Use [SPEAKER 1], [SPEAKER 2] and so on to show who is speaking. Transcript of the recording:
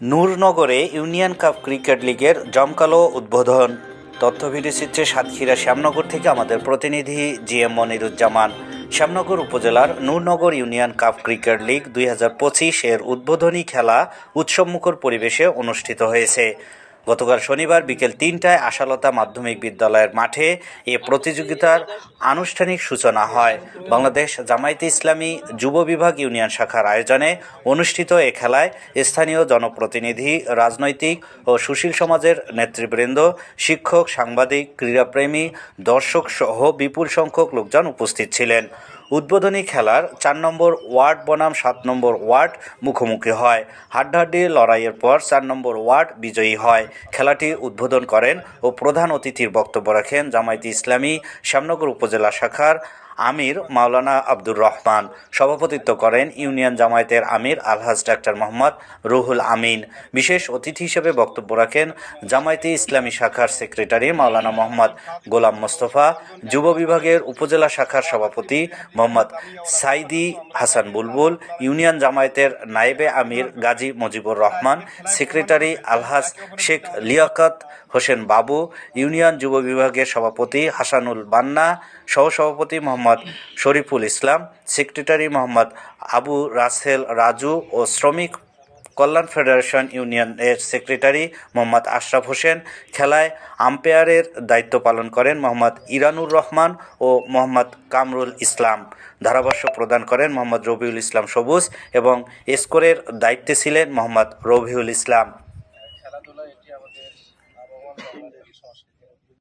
[SPEAKER 1] নূরনগরে union cup cricket লিগের জমকালো উদ্বোধন। তথ্য ভিডিও চিত্রে সাতক্ষীরা শ্যামনগর থেকে আমাদের প্রতিনিধি জি এম মনিরুজ্জামান। শ্যামনগর উপজেলার Nurnagar union cup cricket league দুই হাজার পঁচিশের উদ্বোধনী খেলা উৎসবমুখর পরিবেশে অনুষ্ঠিত হয়েছে। গতকাল শনিবার বিকেল তিনটায় আশালতা মাধ্যমিক বিদ্যালয়ের মাঠে এ প্রতিযোগিতার আনুষ্ঠানিক সূচনা হয়। বাংলাদেশ জামায়াতে ইসলামী যুব বিভাগ ইউনিয়ন শাখার আয়োজনে অনুষ্ঠিত এ খেলায় স্থানীয় জনপ্রতিনিধি, রাজনৈতিক ও সুশীল সমাজের নেতৃবৃন্দ, শিক্ষক, সাংবাদিক, ক্রীড়াপ্রেমী, দর্শক সহ বিপুল সংখ্যক লোকজন উপস্থিত ছিলেন। উদ্বোধনী খেলার চার নম্বর ওয়ার্ড বনাম সাত নম্বর ওয়ার্ড মুখোমুখি হয়। হাড্ডাহাড্ডি লড়াইয়ের পর চার নম্বর ওয়ার্ড বিজয়ী হয়। খেলাটি উদ্বোধন করেন ও প্রধান অতিথির বক্তব্য রাখেন জামায়াতে ইসলামী, শ্যামনগর উপজেলা শাখার আমির মাওলানা আব্দুর রহমান সভাপতিত্ব করেন ইউনিয়ন জামায়াতের আমির আলহাজ ডাক্তার মোহাম্মদ রুহুল আমিন। বিশেষ অতিথি হিসেবে বক্তব্য রাখেন জামায়াতে ইসলামী শাখার সেক্রেটারি মাওলানা মোহাম্মদ গোলাম মোস্তফা, যুব বিভাগের উপজেলা শাখার সভাপতি মোহাম্মদ সাইদি হাসান বুলবুল, ইউনিয়ন জামায়াতের নায়েবে আমির গাজী মুজিবুর রহমান, সেক্রেটারি আলহাজ শেখ লিয়াকত হোসেন বাবু, ইউনিয়ন যুব বিভাগের সভাপতি হাসানুল বান্না সহসভাপতি মোহাম্মদ শরীফুল ইসলাম সেক্রেটারি মোহাম্মদ আবু রাসেল রাজু ও শ্রমিক কল্যাণ ফেডারেশন ইউনিয়নের সেক্রেটারি মোহাম্মদ আশরাফ হোসেন। খেলায় আম্পায়ারের দায়িত্ব পালন করেন মোহাম্মদ ইরানুর রহমান ও মোহাম্মদ কামরুল ইসলাম। ধারাভাষ্য প্রদান করেন মোহাম্মদ রবিউল ইসলাম সবুজ এবং স্কোরের দায়িত্বে ছিলেন মোহাম্মদ রবিউল ইসলাম।